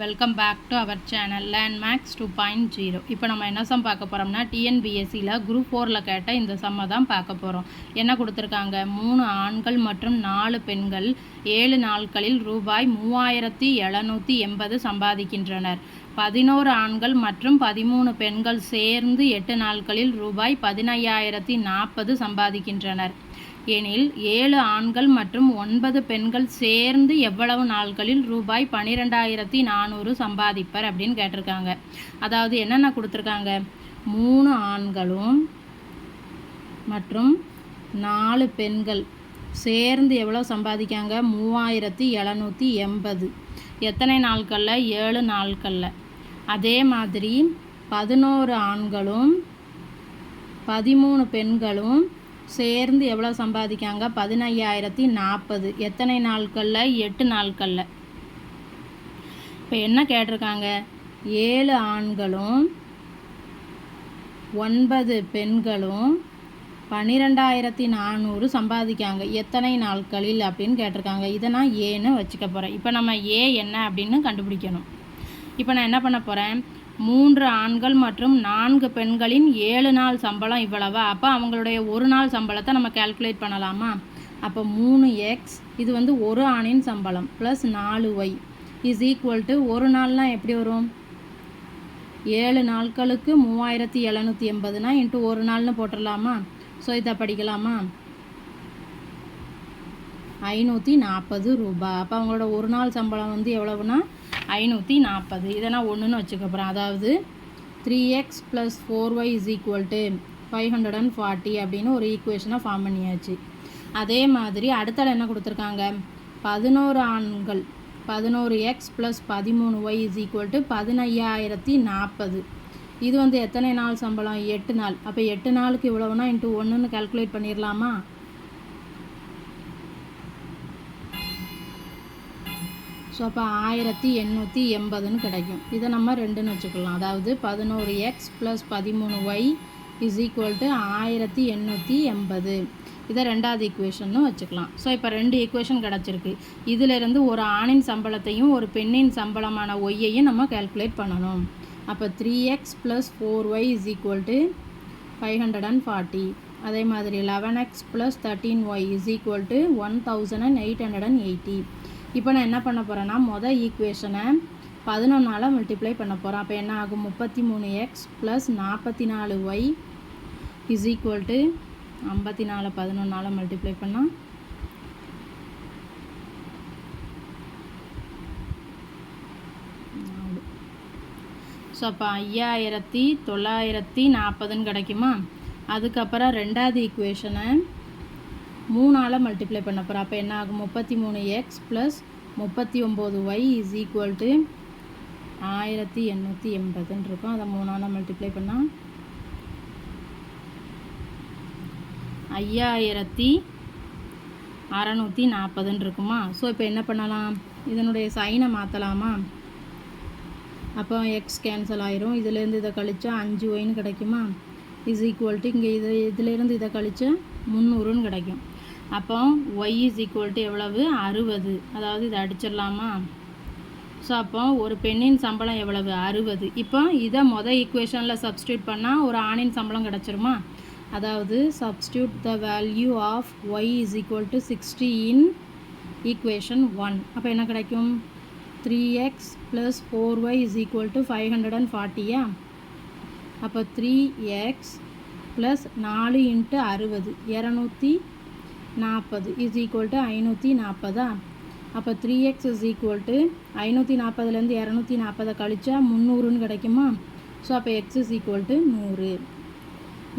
Welcome back to our channel Landmax two point zero இப்போ நம்ம என்ன சம் பார்க்க போகிறோம்னா டிஎன்பிஎஸ்சியில் குரூப் ஃபோரில் கேட்ட இந்த சம்மை தான் பார்க்க போகிறோம் என்ன கொடுத்துருக்காங்க? மூணு ஆண்கள் மற்றும் நாலு பெண்கள் ஏழு நாட்களில் ரூபாய் மூவாயிரத்தி எழுநூற்றி எண்பது சம்பாதிக்கின்றனர். பதினோரு ஆண்கள் மற்றும் பதிமூணு பெண்கள் சேர்ந்து எட்டு நாட்களில் ரூபாய் பதினையாயிரத்தி நாற்பது சம்பாதிக்கின்றனர். எனில் ஏழு ஆண்கள் மற்றும் ஒன்பது பெண்கள் சேர்ந்து எவ்வளவு நாட்களில் ரூபாய் பன்னிரெண்டாயிரத்தி நானூறு சம்பாதிப்பர் அப்படின்னு கேட்டிருக்காங்க. அதாவது என்னென்ன கொடுத்துருக்காங்க? மூணு ஆண்களும் மற்றும் நாலு பெண்கள் சேர்ந்து எவ்வளோ சம்பாதிக்காங்க? மூவாயிரத்தி எழுநூற்றி எண்பது. எத்தனை நாட்களில் ஏழு நாட்களில் அதே மாதிரி பதினோரு ஆண்களும் பதிமூணு பெண்களும் சேர்ந்து எவ்வளோ சம்பாதிக்காங்க? பதினையாயிரத்தி நாற்பது எத்தனை நாட்களில்? எட்டு நாட்களில். இப்போ என்ன கேட்டிருக்காங்க? ஏழு ஆண்களும் ஒன்பது பெண்களும் பன்னிரெண்டாயிரத்தி நானூறு சம்பாதிக்காங்க. எத்தனை நாட்களில் அப்படின்னு கேட்டிருக்காங்க. இதை நான் ஏன்னு வச்சுக்க போகிறேன் இப்போ நம்ம ஏ என்ன அப்படின்னு கண்டுபிடிக்கணும். இப்போ நான் என்ன பண்ண போகிறேன் மூன்று ஆண்கள் மற்றும் நான்கு பெண்களின் ஏழு நாள் சம்பளம் இவ்வளவா? அப்போ அவங்களுடைய ஒரு நாள் சம்பளத்தை நம்ம கால்குலேட் பண்ணலாமா? அப்போ மூணு எக்ஸ் இது வந்து ஒரு ஆணின் சம்பளம் ப்ளஸ் நாலு ஒய் இஸ் ஈக்குவல் டு ஒரு நாள்னால் எப்படி வரும்? ஏழு நாட்களுக்கு மூவாயிரத்தி எழுநூற்றி எண்பதுனா இன்ட்டு ஒரு நாள்னு போட்டுடலாமா ஸோ இதை படிக்கலாமா? ஐநூற்றி நாற்பது ரூபாய் அப்போ அவங்களோட ஒரு நாள் சம்பளம் வந்து எவ்வளவுனா? ஐநூற்றி நாற்பது இதை நான் ஒன்றுன்னு வச்சுக்க போகிறேன் அதாவது three x plus four y is equal to five hundred and forty அப்படின்னு ஒரு ஈக்குவேஷனை ஃபார்ம் பண்ணியாச்சு. அதே மாதிரி அடுத்தால என்ன கொடுத்துருக்காங்க? பதினோரு ஆண்கள் பதினோரு எக்ஸ் ப்ளஸ் பதிமூணு ஒய் இஸ் ஈக்குவல் டு பதினையாயிரத்தி நாற்பது இது வந்து எத்தனை நாள் சம்பளம்? எட்டு நாள். அப்போ எட்டு நாளுக்கு இவ்வளோனா இன்ட்டு ஒன்றுன்னு கால்குலேட் பண்ணிடலாமா ஸோ அப்போ ஆயிரத்தி எண்ணூற்றி எண்பதுன்னு கிடைக்கும். இதை நம்ம ரெண்டுன்னு வச்சுக்கலாம். அதாவது பதினோரு எக்ஸ் ப்ளஸ் பதிமூணு ஒய் இஸ் ஈக்குவல் டு ஆயிரத்தி எண்ணூற்றி எண்பது. இதை ரெண்டாவது ஈக்குவேஷன்னு வச்சுக்கலாம். ஸோ இப்போ ரெண்டு ஈக்குவேஷன் கிடச்சிருக்கு. இதிலிருந்து ஒரு ஆணின் சம்பளத்தையும் ஒரு பெண்ணின் சம்பளமான ஒய்யையும் நம்ம கால்குலேட் பண்ணணும். அப்போ three x plus four y is equal to five hundred and forty அதே மாதிரி eleven x plus thirteen y is equal to one thousand and eight hundred and eighty இப்போ நான் என்ன பண்ண போகிறேன்னா மொதல் ஈக்குவேஷனை பதினொன்றால் மல்டிப்ளை பண்ண போகிறேன் அப்போ என்ன ஆகும்? முப்பத்தி மூணு எக்ஸ் ப்ளஸ் நாற்பத்தி நாலு ஒய் இஸ் ஈக்குவல் டு ஐம்பத்தி நாலு. பதினொன்றால் மல்டிப்ளை பண்ணால் ஸோ அப்போ ஐயாயிரத்தி தொள்ளாயிரத்தி நாற்பதுன்னு கிடைக்குமா? அதுக்கப்புறம் ரெண்டாவது ஈக்குவேஷனை மூணால் மல்டிப்ளை பண்ண போகிறோம் அப்போ என்ன ஆகும்? முப்பத்தி மூணு எக்ஸ் ப்ளஸ் முப்பத்தி ஒம்பது ஒய் இஸ் ஈக்குவல் டு ஆயிரத்தி எண்ணூற்றி எண்பதுன்னு இருக்கும். அதை மூணால் மல்டிப்ளை பண்ணால் ஐயாயிரத்தி அறநூற்றி நாற்பதுன்னு இருக்குமா? ஸோ இப்போ என்ன பண்ணலாம்? இதனுடைய சைனை மாற்றலாமா அப்போ எக்ஸ் கேன்சல் ஆயிரும். இதுலேருந்து இதை கழிச்சா அஞ்சு ஒயின்னு கிடைக்குமா? இஸ் ஈக்குவல் டு இங்கே இது இதுலேருந்து இதை கழிச்சா முந்நூறுன்னு கிடைக்கும். அப்போ ஒய் இஸ் ஈக்குவல் டு எவ்வளவு? அறுபது. அதாவது இதை அடிச்சிடலாமா? ஸோ அப்போ ஒரு பெண்ணின் சம்பளம் எவ்வளவு? அறுபது. இப்போ இதை மொதல் ஈக்குவேஷனில் சப்ஸ்டியூட் பண்ணால் ஒரு ஆணின் சம்பளம் கிடச்சிருமா? அதாவது substitute the value of y is equal to sixty in equation one அப்போ என்ன கிடைக்கும்? Three x plus four y is equal to five hundred and ஃபார்ட்டியா அப்போ த்ரீ எக்ஸ் ப்ளஸ் நாலு இன்ட்டு அறுபது இரநூத்தி நாற்பது இஸ் ஈக்குவல் டு ஐநூற்றி நாற்பதா? அப்போ three x is equal to ஐநூற்றி நாற்பதுலேருந்து இரநூத்தி நாற்பதை கழிச்சா முந்நூறுன்னு கிடைக்குமா? ஸோ அப்போ எக்ஸ் இஸ் ஈக்குவல் டு நூறு.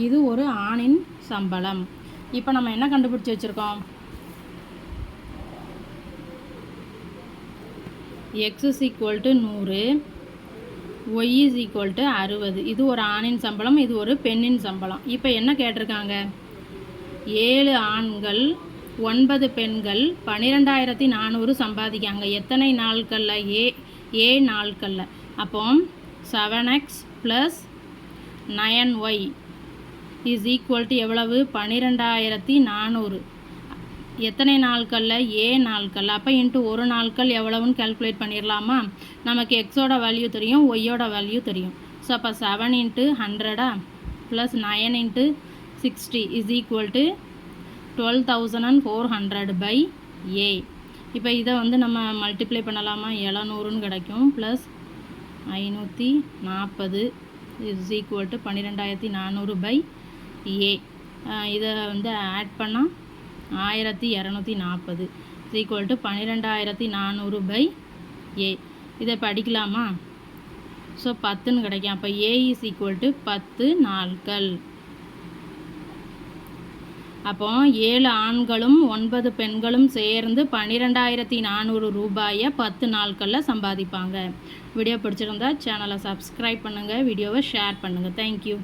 இது ஒரு ஆணின் சம்பளம். இப்போ நம்ம என்ன கண்டுபிடிச்சி வச்சுருக்கோம்? எக்ஸ் இஸ் ஈக்குவல் டு நூறு. ஒய் இஸ் ஈக்குவல் டு அறுபது. இது ஒரு ஆணின் சம்பளம் இது ஒரு பெண்ணின் சம்பளம். இப்போ என்ன கேட்டிருக்காங்க? ஏழு ஆண்கள் ஒன்பது பெண்கள் பன்னிரெண்டாயிரத்தி நானூறு சம்பாதிக்காங்க எத்தனை நாட்களில் ஏ ஏ நாட்களில் அப்போ seven x plus nine y is equal to எவ்வளவு? பன்னிரெண்டாயிரத்தி நானூறு. எத்தனை நாட்களில் ஏ நாட்கள் அப்போ இன்ட்டு ஒரு நாட்கள் எவ்வளவுன்னு கால்குலேட் பண்ணிடலாமா நமக்கு எக்ஸோட வேல்யூ தெரியும் ஒய்யோட வேல்யூ தெரியும். ஸோ அப்போ seven into ஹண்ட்ரடா plus nine into sixty is equal to twelve thousand and four hundred by A இப்போ இதை வந்து நம்ம மல்டிப்ளை பண்ணலாமா? எழுநூறுன்னு கிடைக்கும் ப்ளஸ் ஐநூற்றி நாற்பது இஸ் ஈக்குவல் டு பன்னிரெண்டாயிரத்தி நானூறு பை ஏ இதை வந்து ஆட் பண்ணால் ஆயிரத்தி இரநூத்தி நாற்பது. ஈக்குவல் டு பன்னிரெண்டாயிரத்தி நானூறு பை ஏ இதை படிக்கலாமா? ஸோ பத்துன்னு கிடைக்கும். அப்போ ஏ இஸ் ஈக்குவல் டு பத்து நாட்கள் அப்போ ஏழு ஆண்களும் ஒன்பது பெண்களும் சேர்ந்து பன்னிரெண்டாயிரத்தி நானூறு ரூபாயை பத்து நாட்களில் சம்பாதிப்பாங்க. வீடியோ பிடிச்சிருந்தா சேனலை சப்ஸ்கிரைப் பண்ணுங்கள் வீடியோவை ஷேர் பண்ணுங்கள் தேங்க்யூ